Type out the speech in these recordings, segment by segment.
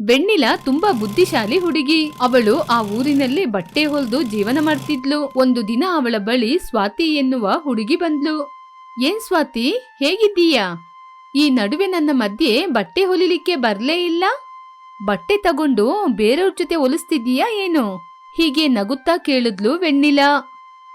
ಬೆಣ್ಣಿಲ ತುಂಬಾ ಬುದ್ಧಿಶಾಲಿ ಹುಡುಗಿ. ಅವಳು ಆ ಊರಿನಲ್ಲಿ ಬಟ್ಟೆ ಹೊಲ್ದು ಜೀವನ ಮಾಡ್ತಿದ್ಲು. ಒಂದು ದಿನ ಅವಳ ಬಳಿ ಸ್ವಾತಿ ಎನ್ನುವ ಹುಡುಗಿ ಬಂದ್ಲು. ಏನ್ ಸ್ವಾತಿ, ಹೇಗಿದ್ದೀಯಾ? ಈ ನಡುವೆ ನನ್ನ ಮಧ್ಯೆ ಬಟ್ಟೆ ಹೊಲಿಲಿಕ್ಕೆ ಬರ್ಲೇ ಇಲ್ಲ? ಬಟ್ಟೆ ತಗೊಂಡು ಬೇರೆಯವ್ರ ಜೊತೆ ಹೊಲಿಸ್ತಿದ್ದೀಯಾ ಏನು? ಹೀಗೆ ನಗುತ್ತಾ ಕೇಳಿದ್ಲು ವೆಣ್ಣಿಲ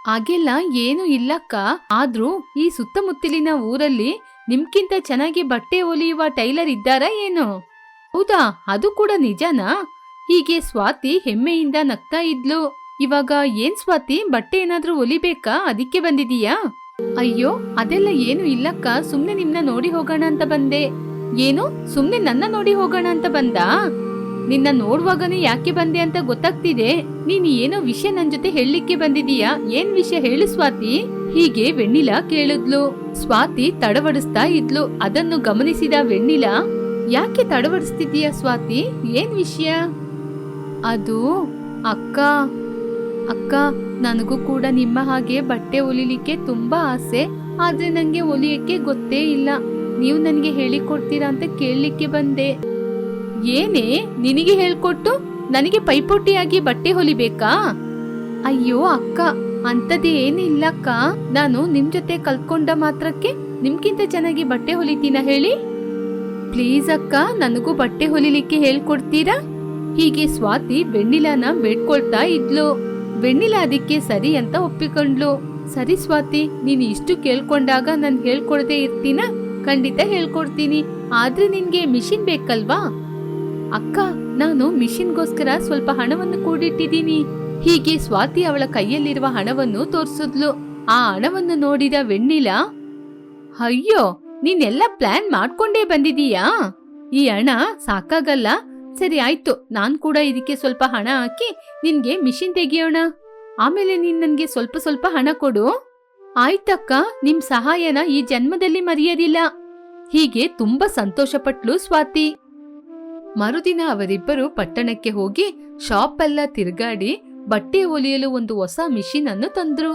ಹಾಗೆಲ್ಲ ಏನು ಇಲ್ಲಕ್ಕ. ಆದ್ರೂ ಈ ಸುತ್ತಮುತ್ತಲಿನ ಊರಲ್ಲಿ ನಿಮ್ಗಿಂತ ಚೆನ್ನಾಗಿ ಬಟ್ಟೆ ಹೊಲಿಯುವ ಟೈಲರ್ ಇದ್ದಾರಾ ಏನು? ಹೌದಾ? ಅದು ಕೂಡ ನಿಜನಾ? ಹೀಗೆ ಸ್ವಾತಿ ಹೆಮ್ಮೆಯಿಂದ ನಗ್ತಾ ಇದ್ಲು. ಇವಾಗ ಏನ್ ಸ್ವಾತಿ? ಬಟ್ಟೆ ಏನಾದ್ರೂ ಒಲಿಬೇಕಾ? ಅದಕ್ಕೆ ಬಂದಿದೀಯಾ? ಅಯ್ಯೋ, ಅದೆಲ್ಲ ಏನು ಇಲ್ಲಕ್ಕ. ಸುಮ್ನೆ ನಿಮ್ನ ನೋಡಿ ಹೋಗೋಣ ಅಂತ ಬಂದೆ. ಏನು? ಸುಮ್ನೆ ನನ್ನ ನೋಡಿ ಹೋಗೋಣ ಅಂತ ಬಂದ? ನಿನ್ನ ನೋಡುವಾಗನೇ ಯಾಕೆ ಬಂದೆ ಅಂತ ಗೊತ್ತಾಗ್ತಿದೆ. ನೀನು ಏನೋ ವಿಷಯ ನನ್ ಜೊತೆ ಹೇಳಲಿಕ್ಕೆ ಬಂದಿದೀಯಾ? ಏನ್ ವಿಷಯ ಹೇಳು ಸ್ವಾತಿ? ಹೀಗೆ ವೆಣ್ಣಿಲಾ ಕೇಳಿದ್ಲು. ಸ್ವಾತಿ ತಡವಡಿಸ್ತಾ ಇದ್ಲು. ಅದನ್ನು ಗಮನಿಸಿದ ವೆಣ್ಣಿಲ ಯಾಕೆ ತಡವಡಿಸ್ತಿದ್ದೀಯ ಸ್ವಾತಿ? ಏನ್ ವಿಷಯ? ಅದು ಅಕ್ಕ ಅಕ್ಕ, ನನಗೂ ಕೂಡ ನಿಮ್ಮ ಹಾಗೆ ಬಟ್ಟೆ ಹೊಲಿಲಿಕ್ಕೆ ತುಂಬಾ ಆಸೆ, ಆದ್ರೆ ನಂಗೆ ಹೊಲಿಯಕ್ಕೆ ಗೊತ್ತೇ ಇಲ್ಲ. ನೀವು ನನಗೆ ಹೇಳಿಕೊಡ್ತೀರಾ ಅಂತ ಕೇಳಲಿಕ್ಕೆ ಬಂದೆ. ಏನೇ, ನಿನಗೆ ಹೇಳ್ಕೊಟ್ಟು ನನಗೆ ಪೈಪೋಟಿಯಾಗಿ ಬಟ್ಟೆ ಹೊಲಿಬೇಕಾ? ಅಯ್ಯೋ ಅಕ್ಕ ಅಂತದೇ ಏನಿಲ್ಲಕ್ಕ. ನಾನು ನಿಮ್ ಜೊತೆ ಕಲ್ತ್ಕೊಂಡ ಮಾತ್ರಕ್ಕೆ ನಿಮ್ಗಿಂತ ಚೆನ್ನಾಗಿ ಬಟ್ಟೆ ಹೊಲಿತೀನ ಹೇಳಿ? ಪ್ಲೀಸ್ ಅಕ್ಕ, ನನಗೂ ಬಟ್ಟೆ ಹೊಲಿಲಿಕ್ಕೆ ಹೇಳ್ಕೊಡ್ತೀರಾ? ಹೀಗೆ ಸ್ವಾತಿ ಬೆಣ್ಣಿಲಾನ ಬೇಡ್ಕೊಳ್ತಾ ಇದ್ಲು. ಬೆಣ್ಣಿಲ ಅದಕ್ಕೆ ಸರಿ ಅಂತ ಒಪ್ಪಿಕೊಂಡ್ಲು. ಸರಿ ಸ್ವಾತಿ, ನೀನು ಇಷ್ಟು ಕೇಳ್ಕೊಂಡಾಗ ನಾನು ಹೇಳ್ಕೊಡದೆ ಇರ್ತೀನ? ಖಂಡಿತ ಹೇಳ್ಕೊಡ್ತೀನಿ. ಆದ್ರೆ ನಿನ್ಗೆ ಮಿಷಿನ್ ಬೇಕಲ್ವಾ? ಅಕ್ಕ, ನಾನು ಮಿಷಿನ್ಗೋಸ್ಕರ ಸ್ವಲ್ಪ ಹಣವನ್ನು ಕೂಡಿಟ್ಟಿದ್ದೀನಿ. ಹೀಗೆ ಸ್ವಾತಿ ಅವಳ ಕೈಯಲ್ಲಿರುವ ಹಣವನ್ನು ತೋರಿಸಿದ್ಲು. ಆ ಹಣವನ್ನು ನೋಡಿದ ವೆಣ್ಣಿಲ, ಅಯ್ಯೋ ನೀನೆಲ್ಲ ಪ್ಲಾನ್ ಮಾಡ್ಕೊಂಡೇ ಬಂದಿದೀಯಾ? ಈ ಹಣ ಸಾಕಾಗಲ್ಲ? ಸರಿ, ಆಯ್ತು. ನಾನ್ ಕೂಡ ಇದಕ್ಕೆ ಸ್ವಲ್ಪ ಹಣ ಹಾಕಿ ನಿನ್ಗೆ ಮಿಷಿನ್ ತೆಗಿಯೋಣ. ಆಮೇಲೆ ನೀನ್ ನನ್ಗೆ ಸ್ವಲ್ಪ ಸ್ವಲ್ಪ ಹಣ ಕೊಡು. ಆಯ್ತಕ್ಕ, ನಿಮ್ ಸಹಾಯನ ಈ ಜನ್ಮದಲ್ಲಿ ಮರೆಯೋದಿಲ್ಲ. ಹೀಗೆ ತುಂಬಾ ಸಂತೋಷಪಟ್ಲು ಸ್ವಾತಿ. ಮರುದಿನ ಅವರಿಬ್ಬರು ಪಟ್ಟಣಕ್ಕೆ ಹೋಗಿ ಶಾಪ್ ಎಲ್ಲ ತಿರುಗಾಡಿ ಬಟ್ಟೆ ಹೊಲಿಯಲು ಒಂದು ಹೊಸ ಮಿಷಿನ್ ಅನ್ನು ತಂದ್ರು.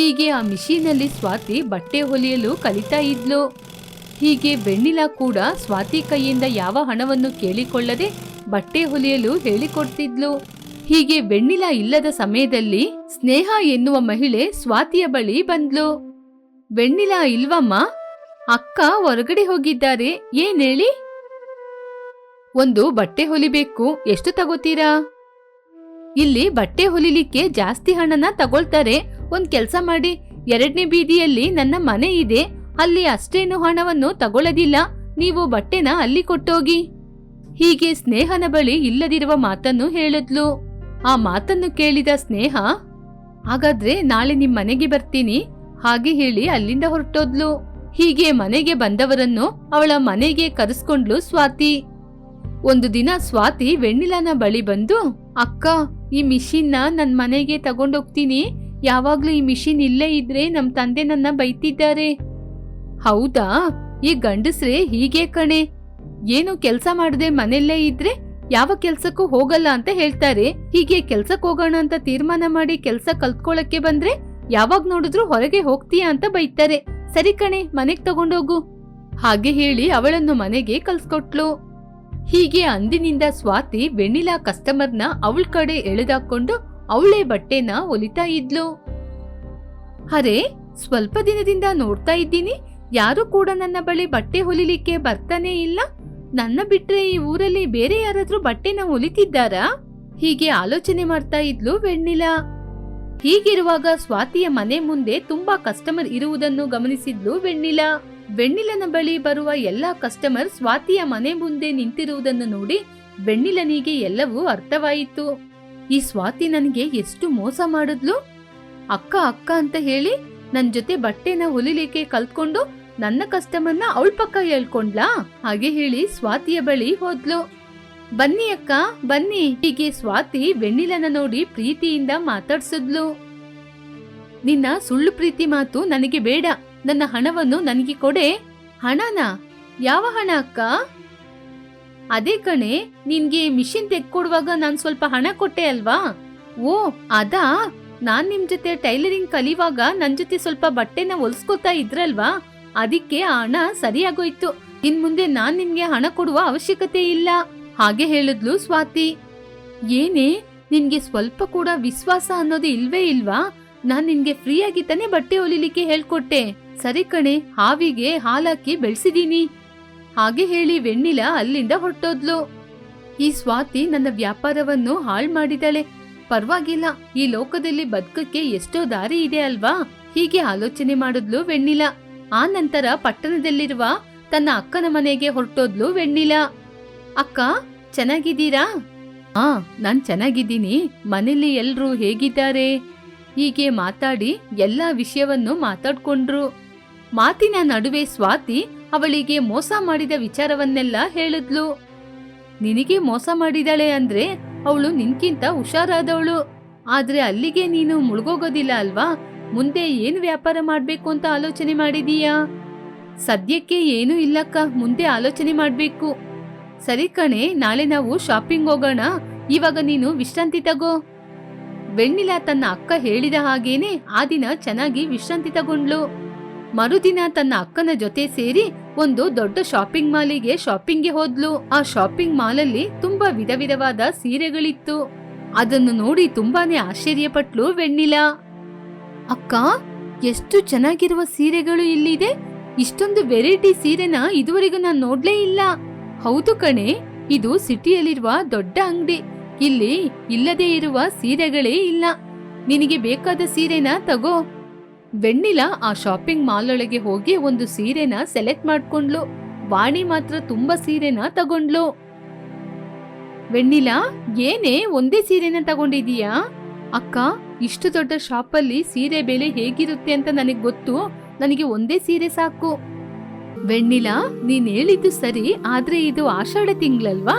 ಹೀಗೆ ಆ ಮಿಷಿನಲ್ಲಿ ಸ್ವಾತಿ ಬಟ್ಟೆ ಹೊಲಿಯಲು ಕಲಿತಾ ಇದ್ಲು. ಹೀಗೆ ಬೆಣ್ಣಿಲಾ ಕೂಡ ಸ್ವಾತಿ ಕೈಯಿಂದ ಯಾವ ಹಣವನ್ನು ಕೇಳಿಕೊಳ್ಳದೆ ಬಟ್ಟೆ ಹೊಲಿಯಲು ಹೇಳಿಕೊಡ್ತಿದ್ಲು. ಹೀಗೆ ಬೆಣ್ಣಿಲ ಇಲ್ಲದ ಸಮಯದಲ್ಲಿ ಸ್ನೇಹ ಎನ್ನುವ ಮಹಿಳೆ ಸ್ವಾತಿಯ ಬಳಿ ಬಂದ್ಲು. ಬೆಣ್ಣಿಲಾ ಇಲ್ವಮ್ಮ? ಅಕ್ಕ ಹೊರಗಡೆ ಹೋಗಿದ್ದಾರೆ. ಏನ್ ಹೇಳಿ? ಒಂದು ಬಟ್ಟೆ ಹೊಲಿಬೇಕು. ಎಷ್ಟು ತಗೋತೀರಾ? ಇಲ್ಲಿ ಬಟ್ಟೆ ಹೊಲಿಲಿಕ್ಕೆ ಜಾಸ್ತಿ ಹಣನ ತಗೊಳ್ತಾರೆ. ಒಂದ್ ಕೆಲ್ಸ ಮಾಡಿ. ಎರಡನೇ ಬೀದಿಯಲ್ಲಿ ನನ್ನ ಮನೆ ಇದೆ. ಅಲ್ಲಿ ಅಷ್ಟೇನು ಹಣವನ್ನು ತಗೊಳ್ಳದಿಲ್ಲ. ನೀವು ಬಟ್ಟೆನ ಅಲ್ಲಿ ಕೊಟ್ಟೋಗಿ. ಹೀಗೆ ಸ್ನೇಹನ ಬಳಿ ಇಲ್ಲದಿರುವ ಮಾತನ್ನು ಹೇಳಿದ್ಲು. ಆ ಮಾತನ್ನು ಕೇಳಿದ ಸ್ನೇಹ, ಹಾಗಾದ್ರೆ ನಾಳೆ ನಿಮ್ ಮನೆಗೆ ಬರ್ತೀನಿ. ಹಾಗೆ ಹೇಳಿ ಅಲ್ಲಿಂದ ಹೊರಟೋದ್ಲು. ಹೀಗೆ ಮನೆಗೆ ಬಂದವರನ್ನು ಅವಳ ಮನೆಗೆ ಕರೆಸ್ಕೊಂಡ್ಲು ಸ್ವಾತಿ. ಒಂದು ದಿನ ಸ್ವಾತಿ ವೆಣ್ಣಿಲನ ಬಳಿ ಬಂದು, ಅಕ್ಕ, ಈ ಮಿಷಿನ್ನ ನನ್ ಮನೆಗೆ ತಗೊಂಡೋಗ್ತೀನಿ. ಯಾವಾಗ್ಲೂ ಈ ಮಿಷಿನ್ ಇಲ್ಲೇ ಇದ್ರೆ ನಮ್ ತಂದೆ ನನ್ನ ಬೈತಿದ್ದಾರೆ. ಹೌದಾ? ಈ ಗಂಡಸ್ರೆ ಹೀಗೆ ಕಣೆ. ಏನು ಕೆಲಸ ಮಾಡದೆ ಮನೆಯಲ್ಲೇ ಇದ್ರೆ ಯಾವ ಕೆಲ್ಸಕ್ಕೂ ಹೋಗಲ್ಲ ಅಂತ ಹೇಳ್ತಾರೆ. ಹೀಗೆ ಕೆಲ್ಸಕ್ಕೆ ಹೋಗೋಣ ಅಂತ ತೀರ್ಮಾನ ಮಾಡಿ ಕೆಲ್ಸ ಕಲ್ತ್ಕೊಳಕ್ಕೆ ಬಂದ್ರೆ ಯಾವಾಗ ನೋಡಿದ್ರು ಹೊರಗೆ ಹೋಗ್ತೀಯಾ ಅಂತ ಬೈತಾರೆ. ಸರಿ ಕಣೆ, ಮನೆಗ್ ತಗೊಂಡೋಗು. ಹಾಗೆ ಹೇಳಿ ಅವಳನ್ನು ಮನೆಗೆ ಕಲ್ಸ್ಕೊಟ್ಲು. ಹೀಗೆ ಅಂದಿನಿಂದ ಸ್ವಾತಿ ವೆನಿಲಾ ಕಸ್ಟಮರ್ನ ಅವಳ ಕಡೆ ಎಳೆದಾಕೊಂಡು ಅವಳೇ ಬಟ್ಟೆನ ಒಲಿತಾ ಇದ್ಲು. ಅರೆ, ಸ್ವಲ್ಪ ದಿನದಿಂದ ನೋಡ್ತಾ ಇದ್ದೀನಿ. ಯಾರು ಕೂಡ ನನ್ನ ಬಳಿ ಬಟ್ಟೆ ಹೊಲಿಲಿಕ್ಕೆ ಬರ್ತಾನೆ ಇಲ್ಲ. ನನ್ನ ಬಿಟ್ರೆ ಈ ಊರಲ್ಲಿ ಬೇರೆ ಯಾರಾದ್ರೂ ಬಟ್ಟೆನ ಹೊಲಿತಿದ್ದಾರಾ? ಹೀಗೆ ಆಲೋಚನೆ ಮಾಡ್ತಾ ಇದ್ಲು ವೆಣ್ಣಿಲಾ. ಹೀಗಿರುವಾಗ ಸ್ವಾತಿಯ ಮನೆ ಮುಂದೆ ತುಂಬಾ ಕಸ್ಟಮರ್ ಇರುವುದನ್ನು ಗಮನಿಸಿದ್ಲು ವೆಣ್ಣಿಲಾ. ಬೆಣ್ಣಿಲನ ಬಳಿ ಬರುವ ಎಲ್ಲಾ ಕಸ್ಟಮರ್ ಸ್ವಾತಿಯ ಮನೆ ಮುಂದೆ ನಿಂತಿರುವುದನ್ನು ನೋಡಿ ಬೆಣ್ಣಿಲನಿಗೆ ಎಲ್ಲವೂ ಅರ್ಥವಾಯಿತು. ಈ ಸ್ವಾತಿ ನನಗೆ ಎಷ್ಟು ಮೋಸ ಮಾಡಿದ್ಲು? ಅಕ್ಕ ಅಕ್ಕ ಅಂತ ಹೇಳಿ ನನ್ ಜೊತೆ ಬಟ್ಟೆನ ಹೊಲಿಲಿಕ್ಕೆ ಕಲ್ತ್ಕೊಂಡು ನನ್ನ ಕಸ್ಟಮರ್ನ ಅವಳ ಪಕ್ಕ ಹೇಳ್ಕೊಂಡ್ಲಾ? ಹಾಗೆ ಹೇಳಿ ಸ್ವಾತಿಯ ಬಳಿ ಹೋದ್ಲು. ಬನ್ನಿ ಅಕ್ಕ, ಬನ್ನಿ. ಹೀಗೆ ಸ್ವಾತಿ ಬೆಣ್ಣಿಲನ ನೋಡಿ ಪ್ರೀತಿಯಿಂದ ಮಾತಾಡ್ಸಿದ್ಲು. ನಿನ್ನ ಸುಳ್ಳು ಪ್ರೀತಿ ಮಾತು ನನಗೆ ಬೇಡ. ನನ್ನ ಹಣವನ್ನು ನನಗೆ ಕೊಡೆ. ಹಣನ? ಯಾವ ಹಣ ಅಕ್ಕ? ಅದೇ ಕಣೆ, ನಿನ್ಗೆ ಮಿಷಿನ್ ತೆಕ್ಕೊಡುವಾಗ ನಾನು ಸ್ವಲ್ಪ ಹಣ ಕೊಟ್ಟೆ ಅಲ್ವಾ? ಓ, ಅದಾ? ನಾನ್ ನಿಮ್ ಜೊತೆ ಟೈಲರಿಂಗ್ ಕಲಿಯುವಾಗ ನನ್ ಜೊತೆ ಸ್ವಲ್ಪ ಬಟ್ಟೆನ ಹೊಲ್ಸ್ಕೊತಾ ಇದ್ರಲ್ವಾ? ಅದಕ್ಕೆ ಆ ಹಣ ಸರಿಯಾಗೋಯ್ತು. ಇನ್ ಮುಂದೆ ನಾನ್ ನಿಮ್ಗೆ ಹಣ ಕೊಡುವ ಅವಶ್ಯಕತೆ ಇಲ್ಲ. ಹಾಗೆ ಹೇಳಿದ್ಲು ಸ್ವಾತಿ. ಏನೇ, ನಿನ್ಗೆ ಸ್ವಲ್ಪ ಕೂಡ ವಿಶ್ವಾಸ ಅನ್ನೋದು ಇಲ್ವೇ ಇಲ್ವಾ? ನಾನ್ ನಿನ್ಗೆ ಆಗಿ ತಾನೇ ಬಟ್ಟೆ ಹೊಲಿಲಿಕ್ಕೆ ಹೇಳ್ಕೊಟ್ಟೆ. ಸರಿ ಕಣೆ, ಹಾವಿಗೆ ಹಾಲಾಕಿ ಬೆಳ್ಸಿದೀನಿ. ಹಾಗೆ ಹೇಳಿ ವೆಣ್ಣಿಲ ಅಲ್ಲಿಂದ ಹೊರಟೋದ್ಲು ಈ ಸ್ವಾತಿ ನನ್ನ ವ್ಯಾಪಾರವನ್ನು ಹಾಳ್ ಮಾಡಿದಾಳೆ. ಪರವಾಗಿಲ್ಲ, ಈ ಲೋಕದಲ್ಲಿ ಬದುಕಕ್ಕೆ ಎಷ್ಟೋ ದಾರಿ ಇದೆ ಅಲ್ವಾ? ಹೀಗೆ ಆಲೋಚನೆ ಮಾಡಿದ್ಲು ವೆಣ್ಣಿಲ. ಆ ನಂತರ ಪಟ್ಟಣದಲ್ಲಿರುವ ತನ್ನ ಅಕ್ಕನ ಮನೆಗೆ ಹೊರಟೋದ್ಲು ವೆಣ್ಣಿಲ. ಅಕ್ಕ, ಚೆನ್ನಾಗಿದ್ದೀರಾ? ಹಾ, ನಾನ್ ಚೆನ್ನಾಗಿದ್ದೀನಿ. ಮನೆಯಲ್ಲಿ ಎಲ್ರೂ ಹೇಗಿದ್ದಾರೆ? ಹೀಗೆ ಮಾತಾಡಿ ಎಲ್ಲಾ ವಿಷಯವನ್ನು ಮಾತಾಡ್ಕೊಂಡ್ರು. ಮಾತಿನ ನಡುವೆ ಸ್ವಾತಿ ಅವಳಿಗೆ ಮೋಸ ಮಾಡಿದ ವಿಚಾರವನ್ನೆಲ್ಲ ಹೇಳಿದ್ಲು. ನಿನಗೆ ಮೋಸ ಮಾಡಿದಾಳೆ ಅಂದ್ರೆ ಅವಳು ನಿನ್ಕಿಂತ ಹುಷಾರಾದವಳು. ಆದ್ರೆ ಅಲ್ಲಿಗೆ ನೀನು ಮುಳುಗೋಗೋದಿಲ್ಲ ಅಲ್ವಾ? ಮುಂದೆ ಏನು ವ್ಯಾಪಾರ ಮಾಡ್ಬೇಕು ಅಂತ ಆಲೋಚನೆ ಮಾಡಿದೀಯಾ? ಸದ್ಯಕ್ಕೆ ಏನೂ ಇಲ್ಲಕ್ಕ, ಮುಂದೆ ಆಲೋಚನೆ ಮಾಡ್ಬೇಕು. ಸರಿ ಕಣೆ, ನಾಳೆ ನಾವು ಶಾಪಿಂಗ್ ಹೋಗೋಣ. ಇವಾಗ ನೀನು ವಿಶ್ರಾಂತಿ ತಗೋ. ವೆಣ್ಣಿಲಾ ತನ್ನ ಅಕ್ಕ ಹೇಳಿದ ಹಾಗೇನೆ ಆ ದಿನ ಚೆನ್ನಾಗಿ ವಿಶ್ರಾಂತಿ ತಗೊಂಡ್ಲು ಮರುದಿನ ತನ್ನ ಅಕ್ಕನ ಜೊತೆ ಸೇರಿ ಒಂದು ದೊಡ್ಡ ಶಾಪಿಂಗ್ ಮಾಲಿಗೆ ಶಾಪಿಂಗ್ಗೆ ಹೋದ್ಲು. ಆ ಶಾಪಿಂಗ್ ಮಾಲಲ್ಲಿ ತುಂಬಾ ವಿಧ ವಿಧವಾದ ಸೀರೆಗಳಿತ್ತು. ಅದನ್ನು ನೋಡಿ ತುಂಬಾನೇ ಆಶ್ಚರ್ಯಪಟ್ಲು ವೆಣ್ಣಿಲ. ಅಕ್ಕ, ಎಷ್ಟು ಚೆನ್ನಾಗಿರುವ ಸೀರೆಗಳು ಇಲ್ಲಿದೆ. ಇಷ್ಟೊಂದು ವೆರೈಟಿ ಸೀರೆನ ಇದುವರೆಗೂ ನಾನು ನೋಡ್ಲೇ ಇಲ್ಲ. ಹೌದು ಕಣೆ, ಇದು ಸಿಟಿಯಲ್ಲಿರುವ ದೊಡ್ಡ ಅಂಗಡಿ. ಇಲ್ಲಿ ಇಲ್ಲದೇ ಇರುವ ಸೀರೆಗಳೇ ಇಲ್ಲ. ನಿನಗೆ ಬೇಕಾದ ಸೀರೆನ ತಗೋ. ವೆಣ್ಣಿಲ ಆ ಶಾಪಿಂಗ್ ಮಾಲ್ ಹೋಗಿ ಒಂದು ಸೀರೆನ ಸೆಲೆಕ್ಟ್ ಮಾಡ್ಕೊಂಡ್ಲು. ವಾಣಿ ಮಾತ್ರ ತುಂಬಾ ಸೀರೆನ ತಗೊಂಡ್ಲು. ವೆಣ್ಣಿಲ, ಏನೇ ಒಂದೇ ಸೀರೆನ ತಗೊಂಡಿದೀಯಾ? ಅಕ್ಕ, ಇಷ್ಟು ದೊಡ್ಡ ಶಾಪಲ್ಲಿ ಸೀರೆ ಬೆಲೆ ಹೇಗಿರುತ್ತೆ ಅಂತ ನನಗೆ ಗೊತ್ತು. ನನಗೆ ಒಂದೇ ಸೀರೆ ಸಾಕು. ವೆಣ್ಣಿಲ, ನೀನ್ ಹೇಳಿದ್ದು ಸರಿ, ಆದ್ರೆ ಇದು ಆಷಾಢ ತಿಂಗ್ಳಲ್ವಾ?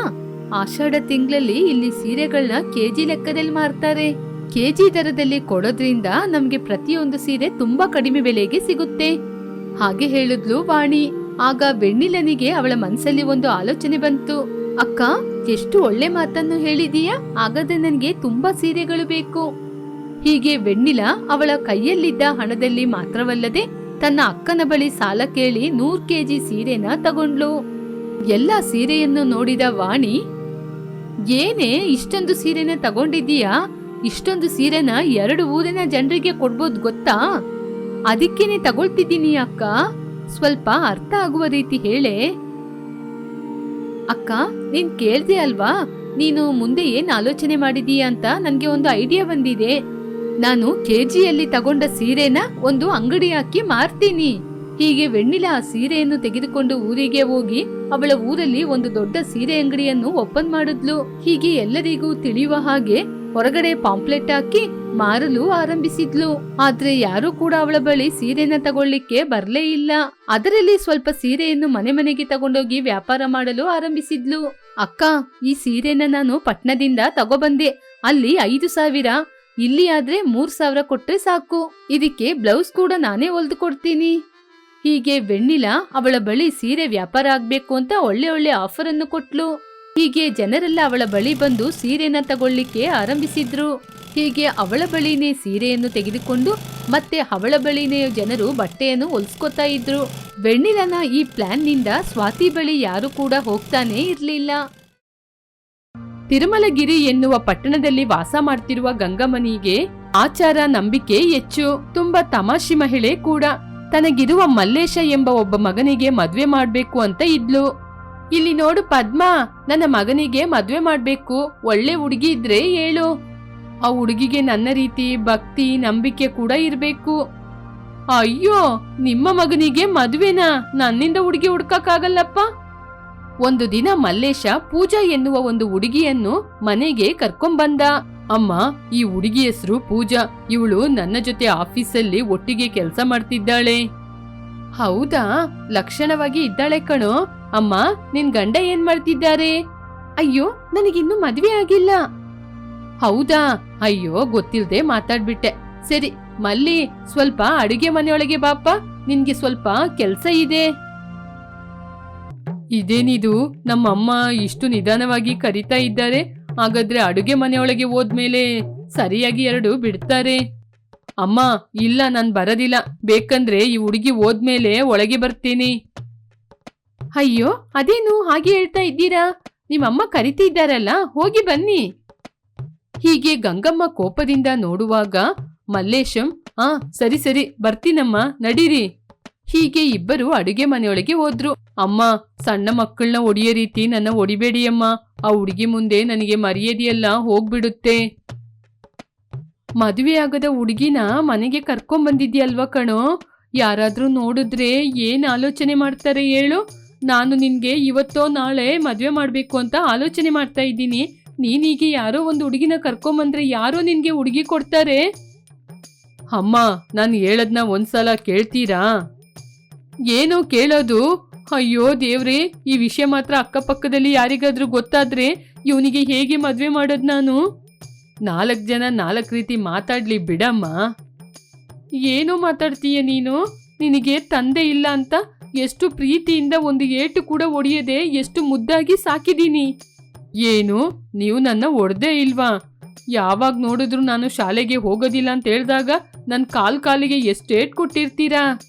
ಆಷಾಢ ತಿಂಗಳಲ್ಲಿ ಇಲ್ಲಿ ಸೀರೆಗಳನ್ನ ಕೆಜಿ ಲೆಕ್ಕದಲ್ಲಿ ಮಾರ್ತಾರೆ. ಕೆಜಿ ದರದಲ್ಲಿ ಕೊಡೋದ್ರಿಂದ ನಮ್ಗೆ ಪ್ರತಿಯೊಂದು ಸೀರೆ ತುಂಬಾ ಕಡಿಮೆ ಬೆಲೆಗೆ ಸಿಗುತ್ತೆ. ಹಾಗೆ ಹೇಳಿದ್ಲು ವಾಣಿ. ಆಗ ಬೆಣ್ಣಿಲನಿಗೆ ಅವಳ ಮನಸ್ಸಲ್ಲಿ ಒಂದು ಆಲೋಚನೆ ಬಂತು. ಅಕ್ಕ, ಎಷ್ಟು ಒಳ್ಳೆ ಮಾತನ್ನು ಹೇಳಿದೀಯಾ? ಆಗದೆ ನನಗೆ ತುಂಬಾ ಸೀರೆಗಳು ಬೇಕು. ಹೀಗೆ ಬೆಣ್ಣಿಲ ಅವಳ ಕೈಯಲ್ಲಿದ್ದ ಹಣದಲ್ಲಿ ಮಾತ್ರವಲ್ಲದೆ ತನ್ನ ಅಕ್ಕನ ಬಳಿ ಸಾಲ ಕೇಳಿ ನೂರ್ ಕೆಜಿ ಸೀರೆನ ತಗೊಂಡ್ಲು ಎಲ್ಲ ಸೀರೆಯನ್ನು ನೋಡಿದ ವಾಣಿ, ಏನೇ, ಇಷ್ಟೊಂದು ಸೀರೆನ ತಗೊಂಡಿದೀಯಾ ಇಷ್ಟೊಂದು ಸೀರೆನ ಎರಡು ಊರಿನ ಜನರಿಗೆ ಕೊಡ್ಬೋದು ಗೊತ್ತಾ? ಅದಕ್ಕೇನೆ ತಗೊಳ್ತಿದ್ದೀನಿ ಅಕ್ಕ. ಸ್ವಲ್ಪ ಅರ್ಥ ಆಗುವ ರೀತಿ ಹೇಳೆ. ಅಕ್ಕ, ನೀನ್ ಕೇಳ್ದೆ ಅಲ್ವಾ? ನೀನು ಮುಂದೆ ಏನ್ ಆಲೋಚನೆ ಮಾಡಿದೀಯ ಅಂತ ನನ್ಗೆ ಒಂದು ಐಡಿಯಾ ಬಂದಿದೆ. ನಾನು ಕೆಜಿಯಲ್ಲಿ ತಗೊಂಡ ಸೀರೆನ ಒಂದು ಅಂಗಡಿ ಹಾಕಿ ಮಾರ್ತೀನಿ. ಹೀಗೆ ವೆಣ್ಣಿಲ ಆ ಸೀರೆಯನ್ನು ತೆಗೆದುಕೊಂಡು ಊರಿಗೆ ಹೋಗಿ ಅವಳ ಊರಲ್ಲಿ ಒಂದು ದೊಡ್ಡ ಸೀರೆ ಅಂಗಡಿಯನ್ನು ಓಪನ್ ಮಾಡಿದ್ಲು. ಹೀಗೆ ಎಲ್ಲರಿಗೂ ತಿಳಿಯುವ ಹಾಗೆ ಹೊರಗಡೆ ಪಾಂಪ್ಲೆಟ್ ಹಾಕಿ ಮಾರಲು ಆರಂಭಿಸಿದ್ಲು. ಆದ್ರೆ ಯಾರು ಕೂಡ ಅವಳ ಬಳಿ ಸೀರೆನ ತಗೊಳ್ಳಿಕ್ಕೆ ಬರ್ಲೇ ಇಲ್ಲ. ಅದರಲ್ಲಿ ಸ್ವಲ್ಪ ಸೀರೆಯನ್ನು ಮನೆ ಮನೆಗೆ ತಗೊಂಡೋಗಿ ವ್ಯಾಪಾರ ಮಾಡಲು ಆರಂಭಿಸಿದ್ಲು. ಅಕ್ಕ, ಈ ಸೀರೆನ ನಾನು ಪಟ್ನದಿಂದ ತಗೊಬಂದೆ. ಅಲ್ಲಿ ಐದು ಸಾವಿರ, ಇಲ್ಲಿ ಆದ್ರೆ ಮೂರ್ ಸಾವಿರ ಕೊಟ್ರೆ ಸಾಕು. ಇದಕ್ಕೆ ಬ್ಲೌಸ್ ಕೂಡ ನಾನೇ ಹೊಲ್ದು ಕೊಡ್ತೀನಿ ಹೀಗೆ ವೆಣ್ಣಿಲ ಅವಳ ಬಳಿ ಸೀರೆ ವ್ಯಾಪಾರ ಆಗ್ಬೇಕು ಅಂತ ಒಳ್ಳೆ ಒಳ್ಳೆ ಆಫರ್ ಅನ್ನು ಕೊಟ್ಲು. ಹೀಗೆ ಜನರೆಲ್ಲ ಅವಳ ಬಳಿ ಬಂದು ಸೀರೆನ ತಗೊಳ್ಳಿಕ್ಕೆ ಆರಂಭಿಸಿದ್ರು. ಹೀಗೆ ಅವಳ ಬಳಿನೇ ಸೀರೆಯನ್ನು ತೆಗೆದುಕೊಂಡು ಮತ್ತೆ ಅವಳ ಬಳಿನೇ ಜನರು ಬಟ್ಟೆಯನ್ನು ಹೊಲ್ಸ್ಕೊತಾ ಇದ್ರು. ಬೆಣ್ಣಿಲನ ಈ ಪ್ಲಾನ್ನಿಂದ ಸ್ವಾತಿ ಬಳಿ ಯಾರು ಕೂಡ ಹೋಗ್ತಾನೆ ಇರಲಿಲ್ಲ. ತಿರುಮಲಗಿರಿ ಎನ್ನುವ ಪಟ್ಟಣದಲ್ಲಿ ವಾಸ ಮಾಡ್ತಿರುವ ಗಂಗಮ್ಮನಿಗೆ ಆಚಾರ ನಂಬಿಕೆ ಹೆಚ್ಚು. ತುಂಬಾ ತಮಾಷಿ ಮಹಿಳೆ ಕೂಡ. ತನಗಿರುವ ಮಲ್ಲೇಶ ಎಂಬ ಒಬ್ಬ ಮಗನಿಗೆ ಮದ್ವೆ ಮಾಡ್ಬೇಕು ಅಂತ ಇದ್ಲು. ಇಲ್ಲಿ ನೋಡು ಪದ್ಮ, ನನ್ನ ಮಗನಿಗೆ ಮದ್ವೆ ಮಾಡ್ಬೇಕು. ಒಳ್ಳೆ ಹುಡುಗಿ ಇದ್ರೆ ಹೇಳು. ಆ ಹುಡುಗಿಗೆ ನನ್ನ ರೀತಿ, ಭಕ್ತಿ, ನಂಬಿಕೆ ಕೂಡ ಇರ್ಬೇಕು. ಅಯ್ಯೋ, ನಿಮ್ಮ ಮಗನಿಗೆ ಮದ್ವೆನಾ? ನನ್ನಿಂದ ಹುಡುಗಿ ಹುಡ್ಕಕ್ಕಾಗಲ್ಲಪ್ಪ? ಒಂದು ದಿನ ಮಲ್ಲೇಶ ಪೂಜಾ ಎನ್ನುವ ಒಂದು ಹುಡುಗಿಯನ್ನು ಮನೆಗೆ ಕರ್ಕೊಂಬಂದ. ಅಮ್ಮ, ಈ ಹುಡುಗಿ ಹೆಸರು ಪೂಜಾ. ಇವಳು ನನ್ನ ಜೊತೆ ಆಫೀಸಲ್ಲಿ ಒಟ್ಟಿಗೆ ಕೆಲಸ ಮಾಡ್ತಿದ್ದಾಳೆ. ಹೌದಾ? ಲಕ್ಷಣವಾಗಿ ಇದ್ದಾಳೆ ಕಣೋ. ಅಮ್ಮ, ನಿನ್ ಗಂಡ ಏನ್ ಮಾಡ್ತಿದ್ದಾರೆ? ಅಯ್ಯೋ, ನನಗಿನ್ನು ಮದ್ವೆ ಆಗಿಲ್ಲ. ಹೌದಾ? ಅಯ್ಯೋ, ಗೊತ್ತಿಲ್ದೆ ಮಾತಾಡ್ಬಿಟ್ಟೆ. ಸರಿ, ಮಲ್ಲಿ, ಸ್ವಲ್ಪ ಅಡುಗೆ ಮನೆಯೊಳಗೆ ಬಾಪ ನಿನ್ಗೆ ಸ್ವಲ್ಪ ಕೆಲ್ಸ ಇದೆ. ಇದೇನಿದು? ನಮ್ಮಮ್ಮ ಇಷ್ಟು ನಿಧಾನವಾಗಿ ಕರಿತಾ ಇದ್ದಾರೆ. ಹಾಗಾದ್ರೆ ಅಡುಗೆ ಮನೆಯೊಳಗೆ ಹೋದ್ಮೇಲೆ ಸರಿಯಾಗಿ ಎರಡು ಬಿಡ್ತಾರೆ. ಅಮ್ಮ, ಇಲ್ಲ, ನಾನ್ ಬರೋದಿಲ್ಲ. ಬೇಕಂದ್ರೆ ಈ ಹುಡುಗಿ ಹೋದ್ಮೇಲೆ ಒಳಗೆ ಬರ್ತೀನಿ. ಅಯ್ಯೋ, ಅದೇನು? ಹಾಗೆ ಹೇಳ್ತಾ ಇದ್ದೀರಾ? ನಿಮ್ಮಮ್ಮ ಕರಿತಿದ್ದಾರಲ್ಲ, ಹೋಗಿ ಬನ್ನಿ. ಹೀಗೆ ಗಂಗಮ್ಮ ಕೋಪದಿಂದ ನೋಡುವಾಗ, ಮಲ್ಲೇಶಂ, ಆ, ಸರಿ ಸರಿ, ಬರ್ತೀನಮ್ಮ, ನಡೀರಿ. ಹೀಗೆ ಇಬ್ಬರು ಅಡುಗೆ ಮನೆಯೊಳಗೆ ಹೋದ್ರು. ಅಮ್ಮ, ಸಣ್ಣ ಮಕ್ಕಳನ್ನ ಒಡಿಯೋ ರೀತಿ ನನ್ನ ಒಡಿಬೇಡಿ ಅಮ್ಮ ಆ ಹುಡುಗಿ ಮುಂದೆ ನನಗೆ ಮರ್ಯಾದೆಯೆಲ್ಲ ಹೋಗ್ಬಿಡುತ್ತೆ. ಮದುವೆ ಆಗದ ಹುಡುಗಿನ ಮನೆಗೆ ಕರ್ಕೊಂಬಂದಿದ್ಯಲ್ವಾ ಕಣೋ? ಯಾರಾದ್ರೂ ನೋಡಿದ್ರೆ ಏನ್ ಆಲೋಚನೆ ಮಾಡ್ತಾರೆ ಹೇಳು? ನಾನು ನಿನ್ಗೆ ಇವತ್ತೋ ನಾಳೆ ಮದುವೆ ಮಾಡಬೇಕು ಅಂತ ಆಲೋಚನೆ ಮಾಡ್ತಾ ಇದ್ದೀನಿ. ನೀನೀಗೆ ಯಾರೋ ಒಂದು ಹುಡುಗಿನ ಕರ್ಕೊಂಬಂದ್ರೆ ಯಾರೋ ನಿನ್ಗೆ ಹುಡುಗಿ ಕೊಡ್ತಾರೆ? ಅಮ್ಮ, ನಾನು ಹೇಳದ್ನ ಒಂದ್ಸಲ ಕೇಳ್ತೀರಾ? ಏನೋ ಕೇಳೋದು. ಅಯ್ಯೋ ದೇವ್ರಿ, ಈ ವಿಷಯ ಮಾತ್ರ ಅಕ್ಕಪಕ್ಕದಲ್ಲಿ ಯಾರಿಗಾದ್ರೂ ಗೊತ್ತಾದ್ರೆ ಇವನಿಗೆ ಹೇಗೆ ಮದುವೆ ಮಾಡೋದು ನಾನು? ನಾಲ್ಕು ಜನ ನಾಲ್ಕು ರೀತಿ ಮಾತಾಡ್ಲಿ ಬಿಡಮ್ಮ. ಏನು ಮಾತಾಡ್ತೀಯ ನೀನು? ನಿನಗೆ ತಂದೆ ಇಲ್ಲ ಅಂತ ಎಷ್ಟು ಪ್ರೀತಿಯಿಂದ ಒಂದು ಏಟು ಕೂಡ ಒಡೆಯದೆ ಎಷ್ಟು ಮುದ್ದಾಗಿ ಸಾಕಿದ್ದೀನಿ. ಏನು? ನೀವು ನನ್ನ ಒಡ್ದೇ ಇಲ್ವಾ? ಯಾವಾಗ ನೋಡಿದ್ರು ನಾನು ಶಾಲೆಗೆ ಹೋಗೋದಿಲ್ಲ ಅಂತ ಹೇಳಿದಾಗ ನನ್ನ ಕಾಲ್ ಕಾಲಿಗೆ ಎಷ್ಟೇಟ್ ಕೊಟ್ಟಿರ್ತೀರಾ?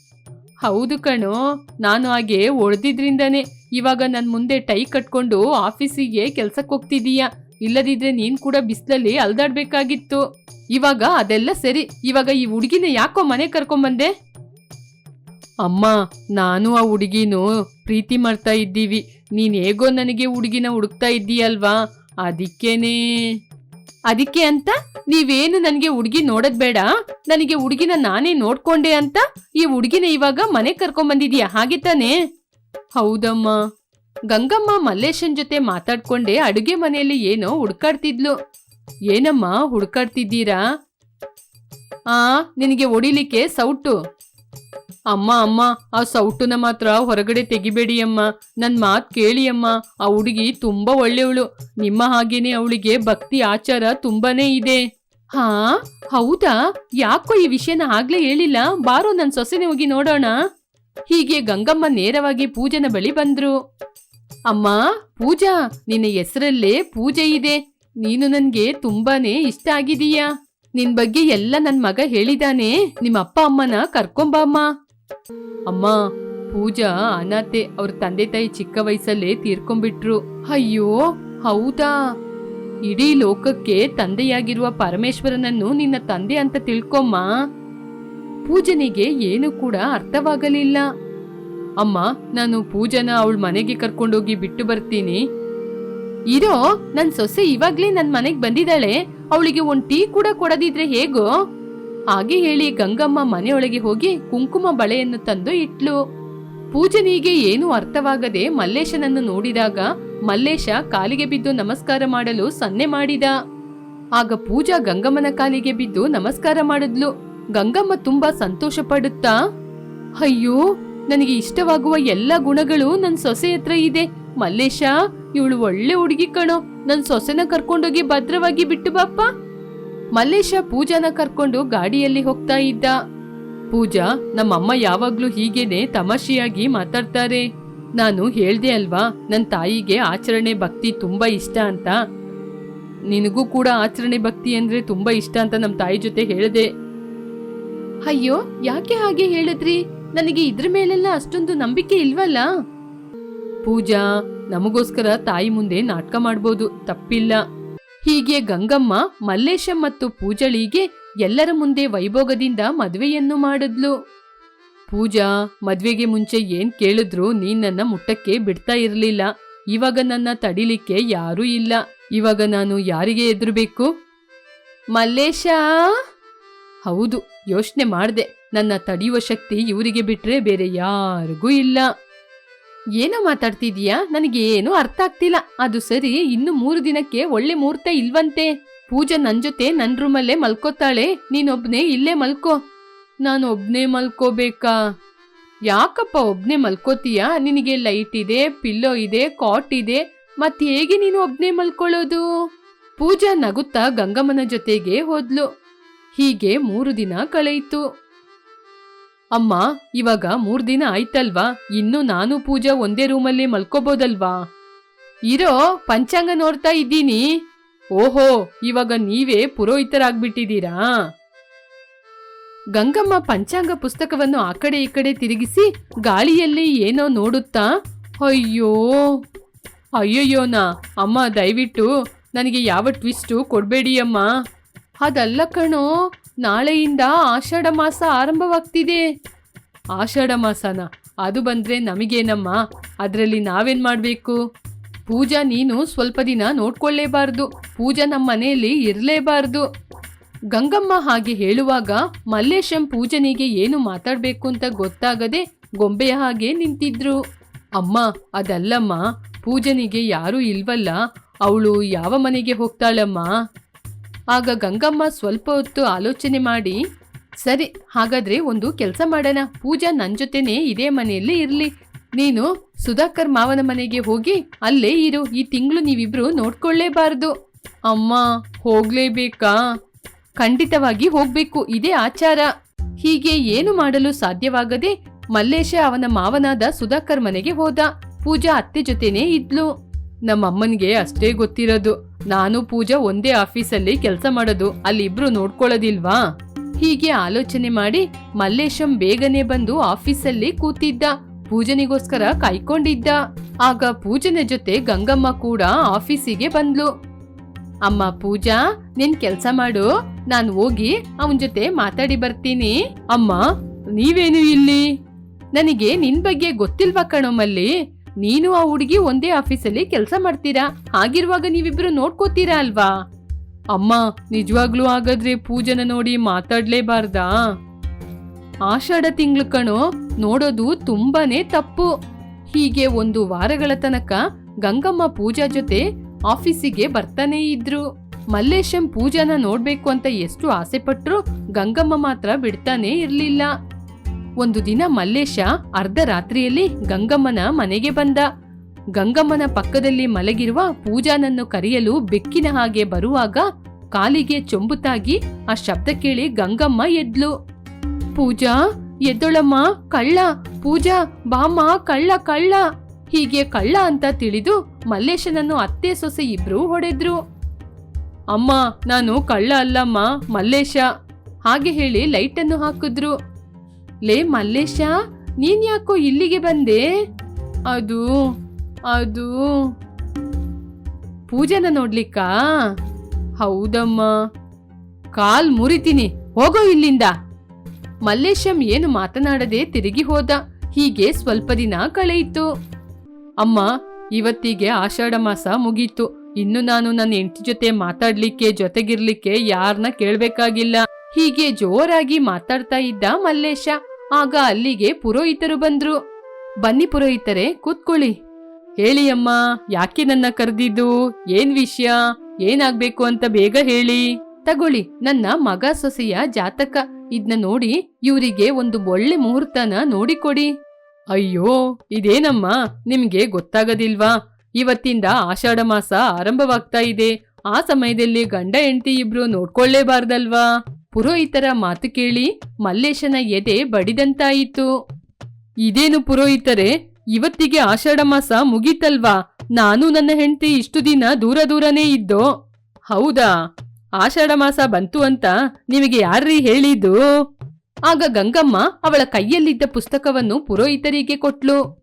ಹೌದು ಕಣೋ, ನಾನು ಹಾಗೆ ಒಡೆದಿದ್ರಿಂದನೇ ಇವಾಗ ನನ್ನ ಮುಂದೆ ಟೈ ಕಟ್ಕೊಂಡು ಆಫೀಸಿಗೆ ಕೆಲ್ಸಕ್ಕೆ ಹೋಗ್ತಿದೀಯ? ಇಲ್ಲದಿದ್ರೆ ನೀನು ಕೂಡ ಬಿಸಿಲಲ್ಲಿ ಅಲ್ದಾಡ್ಬೇಕಾಗಿತ್ತು. ಇವಾಗ ಅದೆಲ್ಲ ಸರಿ, ಇವಾಗ ಈ ಹುಡುಗಿನ ಯಾಕೋ ಮನೆ ಕರ್ಕೊಂಬಂದೆ? ಅಮ್ಮ, ನಾನು ಆ ಹುಡುಗಿನು ಪ್ರೀತಿ ಮಾಡ್ತಾ ಇದ್ದೀವಿ. ನೀನ್ ಹೇಗೋ ನನಗೆ ಹುಡುಗಿನ ಹುಡುಕ್ತಾ ಇದ್ದೀಯಲ್ವಾ? ಅದಕ್ಕೇನೆ. ಅದಕ್ಕೆ ಅಂತ? ನೀವೇನು ನನಗೆ ಹುಡುಗಿ ನೋಡೋದ್ ಬೇಡ? ನನಗೆ ಹುಡುಗಿನ ನಾನೇ ನೋಡ್ಕೊಂಡೆ ಅಂತ? ಈ ಹುಡುಗಿನ ಇವಾಗ ಮನೆ ಕರ್ಕೊಂಬಂದಿದ್ಯಾ ಹಾಗೆ ತಾನೇ? ಹೌದಮ್ಮ. ಗಂಗಮ್ಮ ಮಲ್ಲೇಶನ್ ಜೊತೆ ಮಾತಾಡ್ಕೊಂಡೆ ಅಡುಗೆ ಮನೆಯಲ್ಲಿ ಏನೋ ಹುಡ್ಕಾಡ್ತಿದ್ಲು. ಏನಮ್ಮ, ಹುಡ್ಕಾಡ್ತಿದ್ದೀರಾ? ಆ, ನಿನಗೆ ಹೊಡಿಲಿಕ್ಕೆ ಸೌಟು. ಅಮ್ಮ ಅಮ್ಮ, ಆ ಸೌಟುನ ಮಾತ್ರ ಹೊರಗಡೆ ತೆಗಿಬೇಡಿ ಅಮ್ಮ. ನನ್ ಮಾತ್ ಕೇಳಿ ಅಮ್ಮ. ಆ ಹುಡುಗಿ ತುಂಬಾ ಒಳ್ಳೆಯವಳು. ನಿಮ್ಮ ಹಾಗೇನೆ ಅವಳಿಗೆ ಭಕ್ತಿ ಆಚಾರ ತುಂಬಾನೇ ಇದೆ. ಹಾ, ಹೌದಾ? ಯಾಕೋ ಈ ವಿಷಯನ ಆಗ್ಲೇ ಹೇಳಿಲ್ಲ? ಬಾರೋ ನನ್ ಸೊಸೆನೆ ಹೋಗಿ ನೋಡೋಣ. ಹೀಗೆ ಗಂಗಮ್ಮ ನೇರವಾಗಿ ಪೂಜನ ಬಳಿ ಬಂದ್ರು. ಅಮ್ಮ, ಪೂಜಾ, ನಿನ್ನ ಹೆಸರಲ್ಲೇ ಪೂಜೆ ಇದೆ. ನೀನು ನನ್ಗೆ ತುಂಬಾನೇ ಇಷ್ಟ ಆಗಿದೀಯಾ ನಿನ್ ಬಗ್ಗೆ ಎಲ್ಲ ನನ್ ಮಗ ಹೇಳಿದಾನೆ. ನಿಮ್ಮ ಅಪ್ಪ ಅಮ್ಮನ ಕರ್ಕೊಂಬಾ ಅಮ್ಮ, ಪೂಜಾ, ಅನಾಥೆ ಅವ್ರ ತಂದೆ ತಾಯಿ ಚಿಕ್ಕ ವಯಸ್ಸಲ್ಲೇ ತೀರ್ಕೊಂಡ್ಬಿಟ್ರು. ಅಯ್ಯೋ, ಹೌದಾ? ಇಡೀ ಲೋಕಕ್ಕೆ ತಂದೆಯಾಗಿರುವ ಪರಮೇಶ್ವರನನ್ನು ನಿನ್ನ ತಂದೆ ಅಂತ ತಿಳ್ಕೊಮ್ಮ. ಪೂಜನಿಗೆ ಏನು ಕೂಡ ಅರ್ಥವಾಗಲಿಲ್ಲ. ಅಮ್ಮ, ನಾನು ಪೂಜನ ಅವಳ ಮನೆಗೆ ಕರ್ಕೊಂಡೋಗಿ ಬಿಟ್ಟು ಬರ್ತೀನಿ. ಇರೋ, ನನ್ ಸೊಸೆ ಇವಾಗ್ಲೇ ನನ್ ಮನೆಗ್ ಬಂದಿದ್ದಾಳೆ. ಅವಳಿಗೆ ಒಂದ್ ಟೀ ಕೂಡ ಕೊಡದಿದ್ರೆ ಹೇಗೋ? ಹಾಗೆ ಹೇಳಿ ಗಂಗಮ್ಮ ಮನೆಯೊಳಗೆ ಹೋಗಿ ಕುಂಕುಮ ಬಳೆಯನ್ನು ತಂದು ಇಟ್ಲು. ಪೂಜನಿಗೆ ಏನೂ ಅರ್ಥವಾಗದೆ ಮಲ್ಲೇಶನನ್ನು ನೋಡಿದಾಗ ಮಲ್ಲೇಶ ಕಾಲಿಗೆ ಬಿದ್ದು ನಮಸ್ಕಾರ ಮಾಡಲು ಸನ್ನೆ ಮಾಡಿದ. ಆಗ ಪೂಜಾ ಗಂಗಮ್ಮನ ಕಾಲಿಗೆ ಬಿದ್ದು ನಮಸ್ಕಾರ ಮಾಡಿದ್ಲು. ಗಂಗಮ್ಮ ತುಂಬಾ ಸಂತೋಷ ಪಡುತ್ತಾ, ಅಯ್ಯೋ, ನನಗೆ ಇಷ್ಟವಾಗುವ ಎಲ್ಲ ಗುಣಗಳು ನನ್ನ ಸೊಸೆ ಹತ್ರ ಇದೆ. ಮಲ್ಲೇಶ, ಇವಳು ಒಳ್ಳೆ ಹುಡುಗಿ ಕಣೋ. ನನ್ನ ಸೊಸೆನ ಕರ್ಕೊಂಡೋಗಿ ಭದ್ರವಾಗಿ ಬಿಟ್ಟು ಬಾಪ್ಪ. ಮಲ್ಲೇಶ ಪೂಜಾನ ಕರ್ಕೊಂಡು ಗಾಡಿಯಲ್ಲಿ ಹೋಗ್ತಾ ಇದ್ದ. ಪೂಜಾ ನಮ್ಮಮ್ಮ ಯಾವಾಗ್ಲೂ ಹೀಗೇನೆ ತಮಾಷೆಯಾಗಿ ಮಾತಾಡ್ತಾರೆ. ನಾನು ಹೇಳ್ದೆ ಅಲ್ವಾ ನನ್ನ ತಾಯಿಗೆ ಆಚರಣೆ ಭಕ್ತಿ ತುಂಬಾ ಇಷ್ಟ ಅಂತ. ನಿನಗೂ ಕೂಡ ಆಚರಣೆ ಭಕ್ತಿ ಅಂದ್ರೆ ತುಂಬಾ ಇಷ್ಟ ಅಂತ ನಮ್ಮ ತಾಯಿ ಜೊತೆ ಹೇಳ್ದೆ. ಅಯ್ಯೋ ಯಾಕೆ ಹಾಗೆ ಹೇಳಿದ್ರಿ? ನನಗೆ ಇದ್ರ ಮೇಲೆಲ್ಲ ಅಷ್ಟೊಂದು ನಂಬಿಕೆ ಇಲ್ವಲ್ಲ? ಪೂಜಾ ನಮಗೋಸ್ಕರ ತಾಯಿ ಮುಂದೆ ನಾಟಕ ಮಾಡ್ಬೋದು ತಪ್ಪಿಲ್ಲ. ಹೀಗೆ ಗಂಗಮ್ಮ, ಮಲ್ಲೇಶ ಮತ್ತು ಪೂಜಳಿಗೆ ಎಲ್ಲರ ಮುಂದೆ ವೈಭೋಗದಿಂದ ಮದುವೆಯನ್ನು ಮಾಡಿದ್ಲು. ಪೂಜಾ, ಮದ್ವೆಗೆ ಮುಂಚೆ ಏನ್ ಕೇಳಿದ್ರು ನೀನನ್ನ ನನ್ನ ಮುಟ್ಟಕ್ಕೆ ಬಿಡ್ತಾ ಇರಲಿಲ್ಲ. ಇವಾಗ ನನ್ನ ತಡಿಲಿಕ್ಕೆ ಯಾರೂ ಇಲ್ಲ. ಇವಾಗ ನಾನು ಯಾರಿಗೆ ಎದುರಬೇಕು? ಮಲ್ಲೇಶ! ಹೌದು, ಯೋಚನೆ ಮಾಡ್ದೆ. ನನ್ನ ತಡೆಯುವ ಶಕ್ತಿ ಇವರಿಗೆ ಬಿಟ್ರೆ ಬೇರೆ ಯಾರಿಗೂ ಇಲ್ಲ. ಏನೋ ಮಾತಾಡ್ತಿದೀಯಾ? ನನಗೆ ಏನು ಅರ್ಥ ಆಗ್ತಿಲ್ಲ. ಅದು ಸರಿ, ಇನ್ನು ಮೂರು ದಿನಕ್ಕೆ ಒಳ್ಳೆ ಮುಹೂರ್ತ ಇಲ್ವಂತೆ. ಪೂಜಾ ನನ್ ಜೊತೆ ನನ್ ರೂಮಲ್ಲೇ ಮಲ್ಕೋತಾಳೆ. ನೀನೊಬ್ನೇ ಇಲ್ಲೇ ಮಲ್ಕೋ. ನಾನು ಒಬ್ನೇ ಮಲ್ಕೋಬೇಕಾ? ಯಾಕಪ್ಪ ಒಬ್ನೇ ಮಲ್ಕೋತೀಯ? ನಿನಗೆ ಲೈಟ್ ಇದೆ, ಪಿಲ್ಲೋ ಇದೆ, ಕಾಟ್ ಇದೆ. ಮತ್ತೆ ಹೇಗೆ ನೀನು ಒಬ್ನೇ ಮಲ್ಕೊಳ್ಳೋದು? ಪೂಜಾ ನಗುತ್ತಾ ಗಂಗಮ್ಮನ ಜೊತೆಗೆ ಹೋದ್ಲು. ಹೀಗೆ ಮೂರು ದಿನ ಕಳೆಯಿತು. ಅಮ್ಮ, ಇವಾಗ ಮೂರ್ ದಿನ ಆಯ್ತಲ್ವಾ? ಇನ್ನು ನಾನು ಪೂಜಾ ಒಂದೇ ರೂಮಲ್ಲಿ ಮಲ್ಕೋಬೋದಲ್ವಾ? ಇರೋ, ಪಂಚಾಂಗ ನೋಡ್ತಾ ಇದ್ದೀನಿ. ಓಹೋ, ಇವಾಗ ನೀವೇ ಪುರೋಹಿತರಾಗ್ಬಿಟ್ಟಿದ್ದೀರಾ? ಗಂಗಮ್ಮ ಪಂಚಾಂಗ ಪುಸ್ತಕವನ್ನು ಆ ಕಡೆ ಈ ಕಡೆ ತಿರುಗಿಸಿ ಗಾಳಿಯಲ್ಲಿ ಏನೋ ನೋಡುತ್ತಾ? ಅಯ್ಯೋ! ಅಯ್ಯಯ್ಯೋನಾ ಅಮ್ಮ ದಯವಿಟ್ಟು ನನಗೆ ಯಾವ ಟ್ವಿಸ್ಟು ಕೊಡಬೇಡಿ ಅಮ್ಮ. ಅದಲ್ಲ ಕಣೋ ನಾಳೆಯಿಂದ ಆಷಾಢ ಮಾಸ ಆರಂಭವಾಗ್ತಿದೆ. ಆಷಾಢ ಮಾಸನ, ಅದು ಬಂದ್ರೆ ನಮಗೇನಮ್ಮ? ಅದರಲ್ಲಿ ನಾವೇನ್ ಮಾಡಬೇಕು? ಪೂಜಾ, ನೀನು ಸ್ವಲ್ಪ ದಿನ ನೋಡ್ಕೊಳ್ಳೇಬಾರ್ದು. ಪೂಜಾ ನಮ್ಮ ಮನೆಯಲ್ಲಿ ಇರಲೇಬಾರ್ದು. ಗಂಗಮ್ಮ ಹಾಗೆ ಹೇಳುವಾಗ ಮಲ್ಲೇಶಂ ಪೂಜನಿಗೆ ಏನು ಮಾತಾಡಬೇಕು ಅಂತ ಗೊತ್ತಾಗದೆ ಗೊಂಬೆಯ ಹಾಗೆ ನಿಂತಿದ್ರು. ಅಮ್ಮ, ಅದಲ್ಲಮ್ಮ, ಪೂಜನಿಗೆ ಯಾರೂ ಇಲ್ವಲ್ಲ? ಅವಳು ಯಾವ ಮನೆಗೆ ಹೋಗ್ತಾಳಮ್ಮ? ಆಗ ಗಂಗಮ್ಮ ಸ್ವಲ್ಪ ಹೊತ್ತು ಆಲೋಚನೆ ಮಾಡಿ, ಸರಿ, ಹಾಗಾದ್ರೆ ಒಂದು ಕೆಲಸ ಮಾಡೋಣ. ಪೂಜಾ ನನ್ನ ಜೊತೆನೇ ಇದೇ ಮನೆಯಲ್ಲಿ ಇರ್ಲಿ. ನೀನು ಸುಧಾಕರ್ ಮಾವನ ಮನೆಗೆ ಹೋಗಿ ಅಲ್ಲೇ ಇರು. ಈ ತಿಂಗಳು ನೀವಿಬ್ರು ನೋಡ್ಕೊಳ್ಳೇಬಾರ್ದು. ಅಮ್ಮ, ಹೋಗ್ಲೇಬೇಕಾ? ಖಂಡಿತವಾಗಿ ಹೋಗ್ಬೇಕು. ಇದೇ ಆಚಾರ. ಹೀಗೆ ಏನು ಮಾಡಲು ಸಾಧ್ಯವಾಗದೆ ಮಲ್ಲೇಶ ಅವನ ಮಾವನಾದ ಸುಧಾಕರ್ ಮನೆಗೆ ಹೋದ. ಪೂಜಾ ಅತ್ತೆ ಜೊತೆನೇ ಇದ್ಲು. ನಮ್ಮಮ್ಮನ್ಗೆ ಅಷ್ಟೇ ಗೊತ್ತಿರೋದು. ನಾನು ಪೂಜಾ ಒಂದೇ ಆಫೀಸಲ್ಲಿ ಕೆಲಸ ಮಾಡೋದು. ಅಲ್ಲಿಬ್ರು ನೋಡ್ಕೊಳ್ಳೋದಿಲ್ವಾ? ಹೀಗೆ ಆಲೋಚನೆ ಮಾಡಿ ಮಲ್ಲೇಶಂ ಬೇಗನೆ ಬಂದು ಆಫೀಸಲ್ಲಿ ಕೂತಿದ್ದ. ಪೂಜನಿಗೋಸ್ಕರ ಕಾಯ್ಕೊಂಡಿದ್ದ. ಆಗ ಪೂಜನ ಜೊತೆ ಗಂಗಮ್ಮ ಕೂಡ ಆಫೀಸಿಗೆ ಬಂದ್ಲು. ಅಮ್ಮ ಪೂಜಾ, ನಿನ್ ಕೆಲ್ಸ ಮಾಡು. ನಾನು ಹೋಗಿ ಅವನ್ ಜೊತೆ ಮಾತಾಡಿ ಬರ್ತೀನಿ. ಅಮ್ಮ, ನೀವೇನು ಇಲ್ಲಿ? ನನಗೆ ನಿನ್ ಬಗ್ಗೆ ಗೊತ್ತಿಲ್ವಾ ಕಣೋ ಮಲ್ಲಿ? ನೀನು ಆ ಹುಡುಗಿ ಒಂದೇ ಆಫೀಸಲ್ಲಿ ಕೆಲಸ ಮಾಡ್ತೀರಾ? ಹಾಗಿರುವಾಗ ನೀವಿಬ್ರು ನೋಡ್ಕೋತೀರಾ ಅಲ್ವಾ? ಅಮ್ಮ, ನಿಜವಾಗ್ಲೂ ಹಾಗಾದ್ರೆ ಪೂಜನ ನೋಡಿ ಮಾತಾಡ್ಲೇಬಾರ್ದಾ? ಆಷಾಢ ತಿಂಗಳು ಕಣೋ, ನೋಡೋದು ತುಂಬಾನೇ ತಪ್ಪು. ಹೀಗೆ ಒಂದು ವಾರಗಳ ತನಕ ಗಂಗಮ್ಮ ಪೂಜಾ ಜೊತೆ ಆಫೀಸಿಗೆ ಬರ್ತಾನೇ ಇದ್ರು. ಮಲ್ಲೇಶಂ ಪೂಜಾನ ನೋಡ್ಬೇಕು ಅಂತ ಎಷ್ಟು ಆಸೆ ಪಟ್ರು ಗಂಗಮ್ಮ ಮಾತ್ರ ಬಿಡ್ತಾನೆ ಇರ್ಲಿಲ್ಲ. ಒಂದು ದಿನ ಮಲ್ಲೇಶ ಅರ್ಧ ರಾತ್ರಿಯಲ್ಲಿ ಗಂಗಮ್ಮನ ಮನೆಗೆ ಬಂದ. ಗಂಗಮ್ಮನ ಪಕ್ಕದಲ್ಲಿ ಮಲಗಿರುವ ಪೂಜಾನನ್ನು ಕರೆಯಲು ಬೆಕ್ಕಿನ ಹಾಗೆ ಬರುವಾಗ ಕಾಲಿಗೆ ಚೊಂಬುತಾಗಿ ಆ ಶಬ್ದ ಕೇಳಿ ಗಂಗಮ್ಮ ಎದ್ಲು. ಪೂಜಾ, ಎದ್ದೊಳಮ್ಮ, ಕಳ್ಳ, ಪೂಜಾ, ಬಾಮ್ಮ, ಕಳ್ಳ ಕಳ್ಳ. ಹೀಗೆ ಕಳ್ಳ ಅಂತ ತಿಳಿದು ಮಲ್ಲೇಶನನ್ನು ಅತ್ತೆ ಸೊಸೆ ಇಬ್ರು ಹೊಡೆದ್ರು. ಅಮ್ಮ, ನಾನು ಕಳ್ಳ ಅಲ್ಲಮ್ಮ, ಮಲ್ಲೇಶ. ಹಾಗೆ ಹೇಳಿ ಲೈಟನ್ನು ಹಾಕಿದ್ರು. ಲೇ ಮಲ್ಲೇಶ, ನೀನ್ ಯಾಕೋ ಇಲ್ಲಿಗೆ ಬಂದೆ? ಅದು ಅದು. ಪೂಜನ ನೋಡ್ಲಿಕ್ಕಾ? ಹೌದಮ್ಮ. ಕಾಲ್ ಮುರಿತೀನಿ, ಹೋಗೋ ಇಲ್ಲಿಂದ. ಮಲ್ಲೇಶಂ ಏನು ಮಾತನಾಡದೆ ತಿರುಗಿ ಹೋದ. ಹೀಗೆ ಸ್ವಲ್ಪ ದಿನ ಕಳೆಯಿತು. ಅಮ್ಮ, ಇವತ್ತಿಗೆ ಆಷಾಢ ಮಾಸ ಮುಗೀತು. ಇನ್ನು ನಾನು ನನ್ನ ಹೆಂಡತಿ ಜೊತೆ ಮಾತಾಡ್ಲಿಕ್ಕೆ, ಜೊತೆಗಿರ್ಲಿಕ್ಕೆ ಯಾರನ್ನ ಕೇಳ್ಬೇಕಾಗಿಲ್ಲ. ಹೀಗೆ ಜೋರಾಗಿ ಮಾತಾಡ್ತಾ ಇದ್ದ ಮಲ್ಲೇಶ. ಆಗ ಅಲ್ಲಿಗೆ ಪುರೋಹಿತರು ಬಂದ್ರು. ಬನ್ನಿ ಪುರೋಹಿತರೆ, ಕೂತ್ಕೊಳ್ಳಿ. ಹೇಳಿ ಅಮ್ಮ, ಯಾಕೆ ನನ್ನ ಕರೆದಿದ್ದು? ಏನ್ ವಿಷಯ? ಏನಾಗ್ಬೇಕು ಅಂತ ಬೇಗ ಹೇಳಿ. ತಗೊಳ್ಳಿ, ನನ್ನ ಮಗ ಸೊಸೆಯ ಜಾತಕ. ಇದ್ನ ನೋಡಿ ಇವರಿಗೆ ಒಂದು ಒಳ್ಳೆ ಮುಹೂರ್ತನ ನೋಡಿಕೊಡಿ. ಅಯ್ಯೋ, ಇದೇನಮ್ಮ? ನಿಮ್ಗೆ ಗೊತ್ತಾಗದಿಲ್ವಾ? ಇವತ್ತಿಂದ ಆಷಾಢ ಮಾಸ ಆರಂಭವಾಗ್ತಾ ಇದೆ. ಆ ಸಮಯದಲ್ಲಿ ಗಂಡ ಹೆಂಡತಿ ಇಬ್ರು ನೋಡ್ಕೊಳ್ಳೇಬಾರ್ದಲ್ವಾ? ಪುರೋಹಿತರ ಮಾತು ಕೇಳಿ ಮಲ್ಲೇಶನ ಎದೆ ಬಡಿದಂತಾಯಿತು. ಇದೇನು ಪುರೋಹಿತರೆ, ಇವತ್ತಿಗೆ ಆಷಾಢ ಮಾಸ ಮುಗೀತಲ್ವಾ? ನಾನು ನನ್ನ ಹೆಂಡತಿ ಇಷ್ಟು ದಿನ ದೂರ ದೂರನೇ ಇದ್ದೋ? ಹೌದಾ? ಆಷಾಢ ಮಾಸ ಬಂತು ಅಂತ ನಿಮಗೆ ಯಾರ್ರೀ ಹೇಳಿದ್ದು? ಆಗ ಗಂಗಮ್ಮ ಅವಳ ಕೈಯಲ್ಲಿದ್ದ ಪುಸ್ತಕವನ್ನು ಪುರೋಹಿತರಿಗೆ ಕೊಟ್ಲು.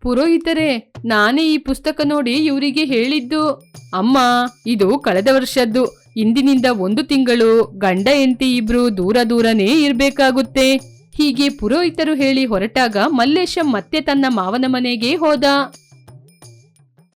ಪುರೋಹಿತರೇ, ನಾನೇ ಈ ಪುಸ್ತಕ ನೋಡಿ ಇವರಿಗೆ ಹೇಳಿದ್ದು. ಅಮ್ಮ, ಇದು ಕಳೆದ ವರ್ಷದ್ದು. ಇಂದಿನಿಂದ ಒಂದು ತಿಂಗಳು ಗಂಡ ಹೆಂಡತಿ ಇಬ್ರು ದೂರ ದೂರನೇ ಇರ್ಬೇಕಾಗುತ್ತೆ. ಹೀಗೆ ಪುರೋಹಿತರು ಹೇಳಿ ಹೊರಟಾಗ ಮಲ್ಲೇಶ ಮತ್ತೆ ತನ್ನ ಮಾವನ ಮನೆಗೆ ಹೋದ.